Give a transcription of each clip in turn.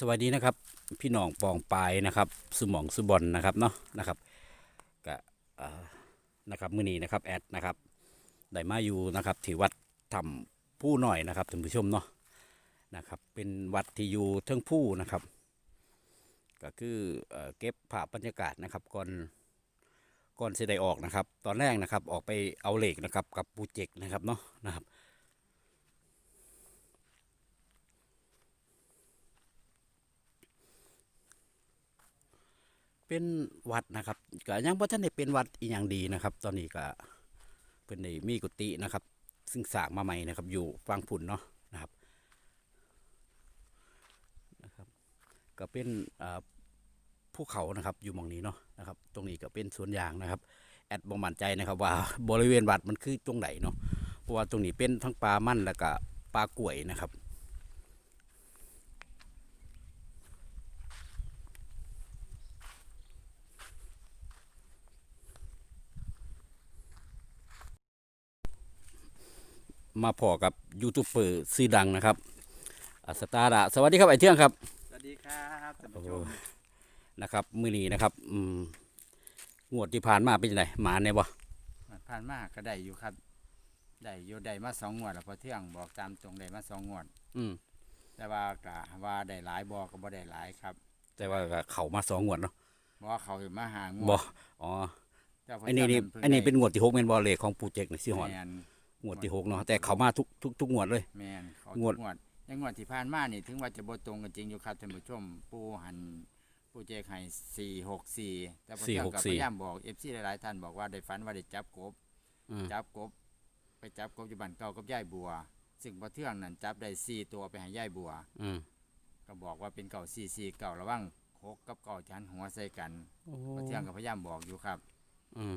สวัสดีนะครับ พี่น้องปองปายนะครับสมองสุบอลนะครับเนาะนะครับก็นะครับมือนี้นะครับแอดนะครับได้มาอยู่นะครับที่วัดถ้ำผู้หน่อยนะครับท่านผู้ชมเนาะนะครับเป็นวัดที่อยู่เทิงผู้นะครับ ก็คือเก็บภาพบรรยากาศนะครับก่อนก่อนเสิได้ออกนะครับ ตอนแรกนะครับออกไปเอาเหล็กนะครับกับปูเจกนะครับเนาะนะครับ เป็นวัดนะครับก็ยังบ่ทันได้เป็นวัดอีหยังดีนะครับ ตอนนี้ก็เพิ่นได้มีกุฏินะครับ ซึ่งสร้างมาใหม่นะครับ อยู่ฟังผุนเนาะนะครับนะครับ ก็เป็นภูเขานะครับอยู่มองนี้เนาะนะครับ ตรงนี้ก็เป็นสวนยางนะครับ แอดบ่มั่นใจนะครับ ว่าบริเวณวัดมันคือตรงไหนเนาะเพราะว่าตรงนี้เป็นทั้งปลามั่นแล้วก็ปลากล้วยนะครับ มาพอกับยูทูบเบอร์ชื่อดังนะครับอ่าสตาร์ดะสวัสดีครับไอเที่ยงครับ สวัสดีครับท่านผู้ชมนะครับมือนี้นะครับอืมงวดที่ผ่านมาเป็นยังไงหมาเนี่ยบ่ผ่านมาก็ได้อยู่ครับ ได้อยู่ได้มาสองงวดแล้วพอเที่ยงบอกตามตรงได้มาสองงวด อืมแต่ว่ากะว่าได้หลายบอก็บ่ได้หลายครับ แต่ว่าก็เขามาสองงวดเนาะเพราะว่าเขาอยู่มาหางวบ่ดอ๋อแต่พอันนี้นี่พิ่งอันนี้ได้เป็นงวดที่หกเมนบอลเลขของปูเจกในซีหอนแมน งวดที่หกเนาะแต่เขามาทุกทุกทุกงวดเลย แมนเขางวดงวดอยังงวดที่ผ่านมานี่ถึงว่าจะบ่ตรงกันจริงอยู่ครับท่านผู้ชมปูหันปูเจกให้สี่หกสี่แต่พอเที่ยงกับพยายามบอกเอฟซีหลายๆท่านบอกว่าได้ฝันว่าได้จับกบ อืมจับกบ ไปจับกบอยู่บ้านเก่ากับยายบัว ซึ่งพอเที่ยงนั้นจับได้สี่ตัวไปให้ยายบัว อืมก็บอกว่าเป็นเก่าสี่สี่เก่าระหว่างหกกับเก่าจันหัวใส่กันพอเที่ยงก็พยายามบอกอยู่ครับ อืม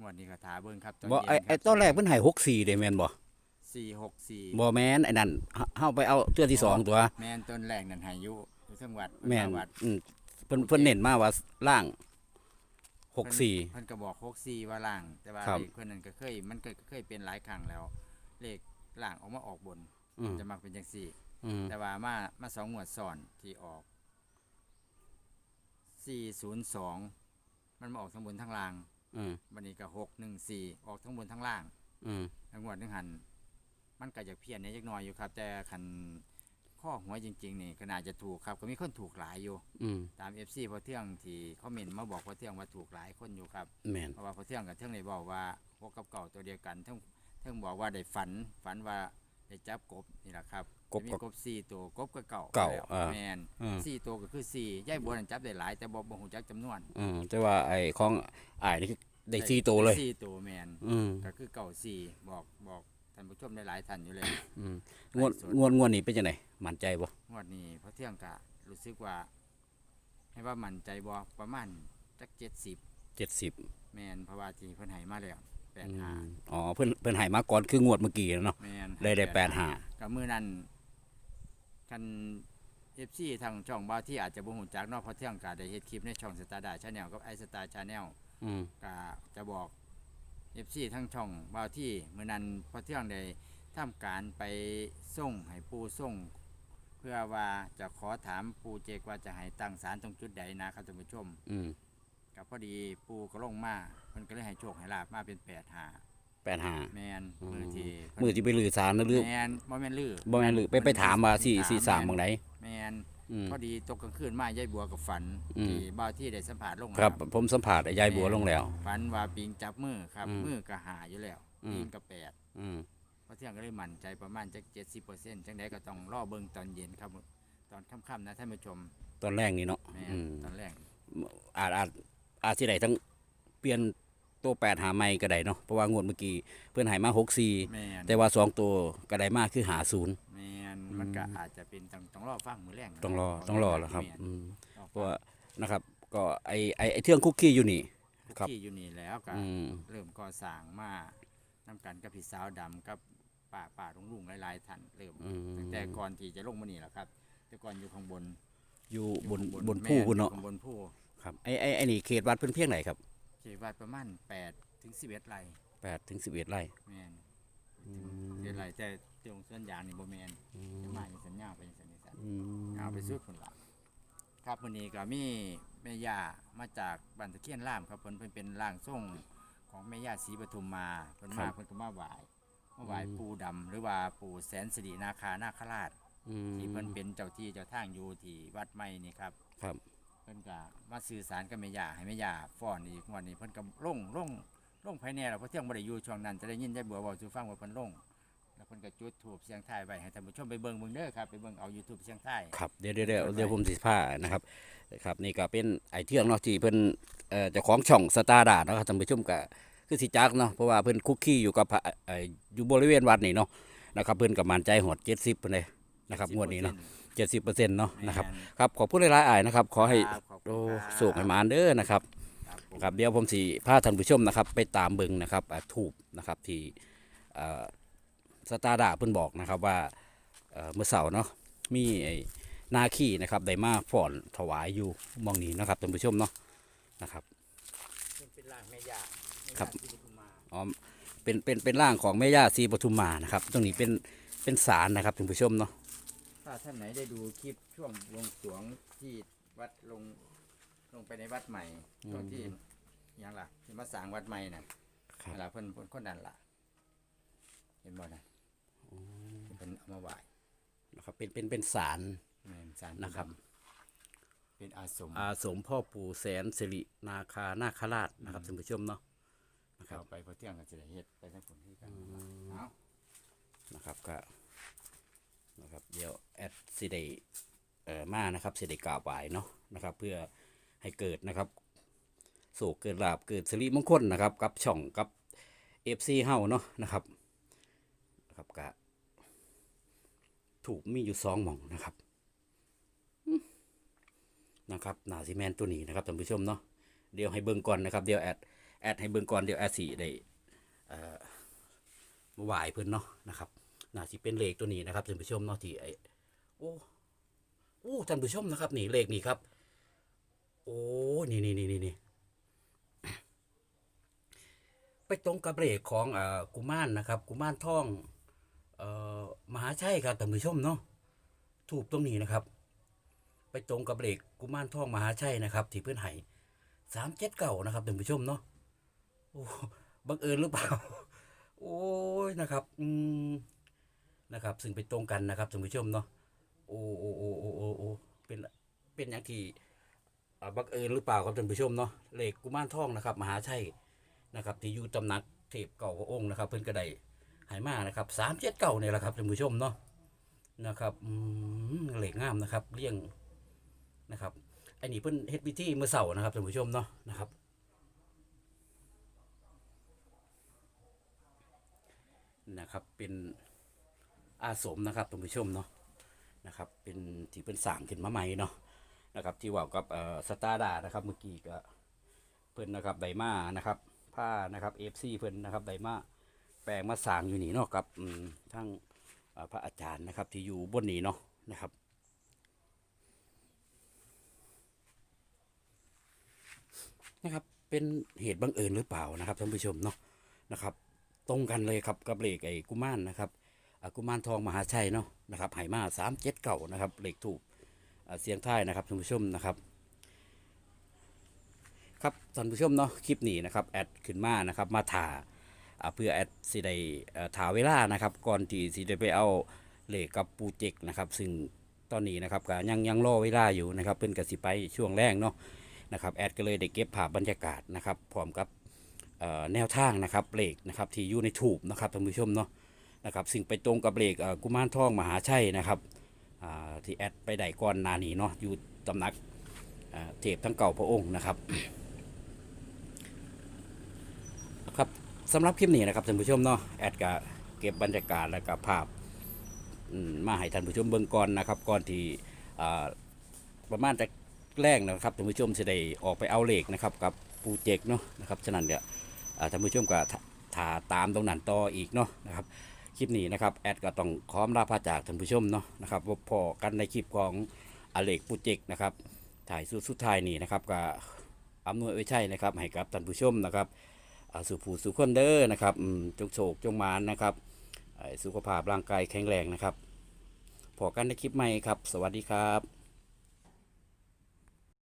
งวดนี้ก็ถาเบิ้งครับบ่ไอไอตอนแรกเพิ่นให้หกสี่เด้แม่นบ่สี่หกสี่บ่แม่นไอ้นั่นเฮาเฮาไปเอาเทื่อที่สองตัว แมนต้นแรกนั่นใหายุอยู่เทั้งวัดแม่นวัดอืมเพิ่นเพิ่นเน้นมาว่าล่างหกสี่เพิ่นก็บอกหกสี่ว่าล่าง แต่ว่าครับเลขเพิ่นนั่นก็เคย มันก็เคยเป็นหลายครั้งแล้ว เลขล่างออกมาออกบนอืมจะมักเป็นจังสี่อืมแต่ว่ามามาสองงวดซ้อนที่ออกสี่ศูนย์สองมันมาออกทั้งบนทั้งล่าง อืมวันนี้ก็หกหนึ่งสี่ออกทั้งบนทั้งล่างอืมทั้งงวดทั้งหัน มันก็จะเพี้ยนเนี่ยจักหน่อยอยู่ครับ แต่คันข้อหัวจริงๆนี่ก็น่าจะถูกครับก็มีคนถูกหลายอยู่ อืมตาม FC พอเที่ยงที่คอมเมนต์มาบอกพอเที่ยงว่าถูกหลายคนอยู่ครับ แม่นเพราะว่าพอเที่ยงกับเที่ยงเลยบอกว่าพวกกับเก่าตัวเดียวกันเทั้งเทั้งบอกว่าได้ฝันฝันว่าได้จับกบนี่แหละครับกบจะมีก็ กบสี่ตัวกบก็เก่าเก่าแล้วอ่าแมนอืม สี่ตัวก็คือสี่ย่ายบัวนั่นจับได้หลายแต่บ่บ่หูจักจำนวน อืมแต่ว่าไอ้ของอ้ายนี่คือ ได้สี่ตัวเลย สี่ตัวแมนอืมก็คือเก่าสี่บอกบอกท่านผู้ชมได้หลายท่านอยู่เลย อืมงวดงวดงวดนี้เป็นจังไดมั่นใจบ่งวดนี้พอเที่ยงกะรู้สึกว่า ให้ว่ามั่นใจบ่ประมาณจักเจ็ดสิบเจ็ดสิบแมนเพราะว่าที่เพิ่นให้มาแล้วแปดห้าอ๋อเพิ่นเพิ่นให้มาก่อนคืองวดเมื่อกี้เนาะ แมนได้ได้แปดห้า กับมือนั้นคันเอฟซีทางช่องบ้าวที่อาจจะบ่ฮู้จักเนาะเพอเที่ยงกะได้เฮ็ดคลิปในช่องสตาร์ดาชาแนลกับไอสตาร์ชาแนล อืมกะจะบอกเอฟซีทั้งช่องบ้าวที่มือนั้นพอเที่ยงได้ทำการไปส่งให้ปูส่ง เพื่อว่าจะขอถามปูเจกว่าจะให้ตั้งศาลตรงจุดใดนะครับท่านผู้ชม อืมกับพอดีปูก็ลงมาเพิ่นก็เลยให้โชคให้ลาบมาเป็นแปดหาแปดห้าแมนอืมมือที่มือที่ไปลือสารนะหรือแมนบ่แมนลือบ่แม่นหรือไปไปถามว่าสี่สี่สามบางไหน แมน อืมพอดีตกกลางคืนมายายบัวกับฝันอืม ที่บ้าวที่ได้สัมผัสลงครับ ผมสัมผัสยายบัวลงแล้ว ฝันว่าปิงจับมือครับอืมมือก็หาอยู่แล้วอืม ปิงก็แปดอืม เพราะเที่ยงก็เลยมั่นใจประมาณจักเจ็ดสิบเปอร์เซ็นต์จังใดก็ต้องรอเบิ่งตอนเย็นครับ ตอนค่ำๆนะท่านผู้ชมตอนแรกนี่เนาะแม่นอืมตอนแรกอาจอาจอาจสิได้ทั้งเปลี่ยน ตัวแปดหาใหม่ก็ได้เนาะเพราะว่างวดเมื่อกี้เพื่อนใหายมาหกสี่แมนแต่ว่าสองตัวก็ได้มากคือหาศูนย์แมนมันก็อาจจะเป็นต้องต้องรอฟังมือแรงต้องรอต้องรอแล้วครับแม่นอืมรอเพฟัราะงว่านะครับ ก็ไอไอไอเทื่องคุกกี้อยู่นี่ ครับ ที่อยู่นี่แล้วก็อืมเริ่มก่อสร้างมานํกันกับพี่สาวดำกับป่าป่าลุงลุงหลายๆท่านเริ่มอืมตั้งแต่ก่อนที่จะลงมานี่แหละครับ แต่ก่อนอยู่ข้างบนอยู่บนอยู่บนแม่ผู้คุณเนาะอยู่ข้างบนผู้ครับไอไอไอนี่เขตวัดเพิ่นเพียงไหนครับ เขตวัดประมาณ8ถึง11ไร่แปดถึงสิบเอ็ดไร่ แม่นอืมเขตไร่แต่ตรงส่วนยางนี่บ่แม่นจะมาอย่างสัญญาไปอย่างสัญญาอืมเอาไปสุดพุ่นละครับวันนี้ก็มีแม่ย่ามาจากบันตะเคียนล่ามครับเพิ่นเพิ่นเป็นร่างทรงของแม่ย่าศรีปทุมมาเพิ่นครัมาบเพิ่นก็มาไหว้มาไหว้อืมปู่ดำหรือว่าปู่แสนสิรินาคานาคราชอืมที่เพิ่นเป็นเจ้าที่เจ้าทางอยู่ที่วัดใหม่นี่ครับ ครับ เพิ่นก็มาสื่อสารกับแม่ย่าให้แม่ย่าฟ้อนอีกวันนี้เพิ่นก็ลงลงลงภายในเราเพราะเที่ยงบ่ได้อยู่ช่วงนั้นจะได้ยินได้บัวเว้าสู่ฟังว่าเพิ่นลงแล้วเพิ่นก็จุดธูปเสียงทายไว้ให้ท่านผู้ชมไปเบิ่งเบิ่งเด้อครับไปเบิ่งเอา YouTube เสียงทาย ครับเดี๋ยวเดี๋ยวเดี๋ยวเดี๋ยวผมสิพานะครับครับ นี่ก็เป็นไอเทืองเนาะที่เพิ่นเอ่อเจ้าของช่องสตาร์ดาเนาะครับท่านผู้ชมก็คือสิจักเนาะเพราะว่าเพิ่นคุกคีอยู่กับพระเอ่ออยู่บริเวณวัดนี่เนาะนะครับเพิ่นก็มั่นใจหอด70เพิ่นเลยนะครับงวดนี้เนาะ 70%เนาะนะครับครับขอบคุณหลายๆอ้ายนะครับ ขอให้ครับขอบคุณโอ้ครับสุขให้หมานเด้อนะครับครับผมครับเดี๋ยวผมสิพาท่านผู้ชมนะครับ ไปตามเบิงนะครับอ่าถูกนะครับที่เอ่อสตาร์ดาเพิ่นบอกนะครับว่าเอ่อเมื่อเสาร์เนาะมีไอ้นาคีนะครับได้มาฟ้อนถวายอยู่หมองนี้นะครับท่านผู้ชมเนาะนะครับเป็นร่างแม่ย่าแม่ครับย่าศรีปทุมมาอ๋อเป็นเป็นเป็นร่างของแม่ย่าศรีปทุมมานะครับ ตรงนี้เป็นเป็นศาลนะครับท่านผู้ชมเนาะ ถ้าท่านไหนได้ดูคลิปช่วงลงสรวงที่วัดลงลงไปในวัดใหม่ช่วงที่หยังล่ะที่มาสร้างวัดใหม่น่ะครับนั่นล่ะเพิ่นเพิ่นคนนั้นล่ะ เห็นบ่นะที่เพิ่นเอามาไหว้นะครับเป็นเป็นเป็นศาลแม่นสารนะครับ เป็นอาสมอาสมพ่อปู่แสนสิรินาคานาคราชนะครับท่านผู้ชมเนาะนะครัเข้าบไปพอเที่ยงก็จะได้เฮ็ดไปทั้งผลที่กันเอานะครับก็ นะครับเดี๋ยวแอดสิได้เอ่อมานะครับสิได้กราบไหว้เนาะนะครับ เพื่อให้เกิดนะครับโศกเกิดลาบเกิดสิริมงคลนะครับ กับช่องกับเอฟซีเฮาเนาะนะครับนะครับก็ถูกมีอยู่สองหม่องนะครับนะครับหนาซีแมนตัวนี้นะครับท่านผู้ชมเนาะเดี๋ยวให้เบิ่งก่อนนะครับเดี๋ยวแอดแอดให้เบิ่งก่อนเดี๋ยวแอดสีได้เอ่อมาไหวายเพิ่นเนาะนะครับ น่าสิเป็นเลขตัวนี้นะครับท่านผู้ชมเนาะที่ไอ้โอ้โอ้ท่านผู้ชมนะครับ นี่เลขนี่ครับ โอ้นี่นี่นี่นี่นี่ไปตรงกับเลขของเอ่อกุมารนะครับ กุมารทองเอ่อมหาชัยครับท่านผู้ชมเนาะถูกตรงนี้นะครับ ไปตรงกับเลขกุมารทองมหาชัยนะครับ ที่เพื่อนให้สามเจ็ดเก่านะครับท่านผู้ชมเนาะโอ้บังเอิญหรือเปล่า โอ้ยนะครับ อืม นะครับ ซึ่งไปตรงกันนะครับท่านผู้ชมเนาะโอ้โอ้โอ้โอ้โอ้โอ้เป็นเป็นอย่างที่อ่าบังเอิญหรือเปล่าครับท่านผู้ชมเนาะเลขกุมารทองนะครับ มหาชัยนะครับ ที่อยู่ตำหนักเทพเก่าพระองค์นะครับ เพิ่นก็ได้หายมานะครับสามเจ็ดเก่าเนี่ยแหละครับท่านผู้ชมเนาะนะครับเหล็กงามนะครับเลี่ยงนะครับอันนี้เพิ่นเฮ็ดพิธีเมื่อเสาร์นะครับท่านผู้ชมเนาะนะครับนะครับเป็น อาสมนะครับท่านผู้ชมเนาะนะครับเป็นที่เป็นสร้างขึ้นมาใหม่เนาะนะครับที่ว่ากับสตาร์ดานะครับเมื่อกี้ก็เพิ่นนะครับไดมานะครับผ้านะครับเอฟซีเพิ่นนะครับไดมาแปลงมาสร้างอยู่นี่เนาะกับทั้งพระอาจารย์นะครับที่อยู่บนนี้เนาะนะครับนะครับเป็นเหตุบังเอิญหรือเปล่านะครับท่านผู้ชมเนาะนะครับ ตรงกันเลยครับกับเลขไอ้กุมารนะครับ กุมารทองมหาชัยเนาะนะครับไหมาสามเจ็ดเก่านะครับเหลขถูกเสียงท้ายนะครับท่านผู้ชมนะครับครับท่านผู้ชมเนาะคลิปนี้นะครับแอดขึ้นมานะครับมาถ่าเพื่อแอดสิได้ถ่าเวลานะครับ ก่อนที่สิได้ไปเอาเหลขกับปูเจกนะครับซึ่งตอนนี้นะครับก็ยังยังรอเวลาอยู่นะครับเพิ่นกสิไปช่วงแรกเนาะนะครับแอดก็เลยได้เก็บภาพบรรยากาศนะครับพร้อมกับแนวทางนะครับเหลขนะครับที่อยู่ในถูกนะครับท่านผู้ชมเนาะ นะครับสิ่งไปตรงกับเลขกุมารทองมหาชัยนะครับที่แอดไปได้ก่อนนานีเนาะอยู่ตำหนักเทพทั้งเก่าพระองค์นะครับครับสำหรับคลิปนี้นะครับท่านผู้ชมเนาะแอดก็เก็บบรรยากาศและก็ภาพมาให้ท่านผู้ชมเบิ่งก่อนนะครับก่อนที่ประมาณจะแรกนะครับท่านผู้ชมจะได้ออกไปเอาเลขนะครับกับปูเจกเนาะนะครับฉะนั้นเดี๋ยวท่านผู้ชมก็ถถาตามตรงนั้นต่ออีกเนาะนะครับ คลิปนี้นะครับแอดก็ต้องขอมลาพาจากท่านผู้ชมเนาะนะครับพบพอกันในคลิปของอเล็กปูเจกนะครับถ่ายสุดสุดท้ายนี่นะครับก็อำนวยไว้ใช่นะครับให้กับท่านผู้ชมนะครับสุภูสุขคนเด้อนะครับจงโศกจงมานนะครับสุขภาพร่างกายแข็งแรงนะครับพอกันในคลิปใหม่ครับ สวัสดีครับ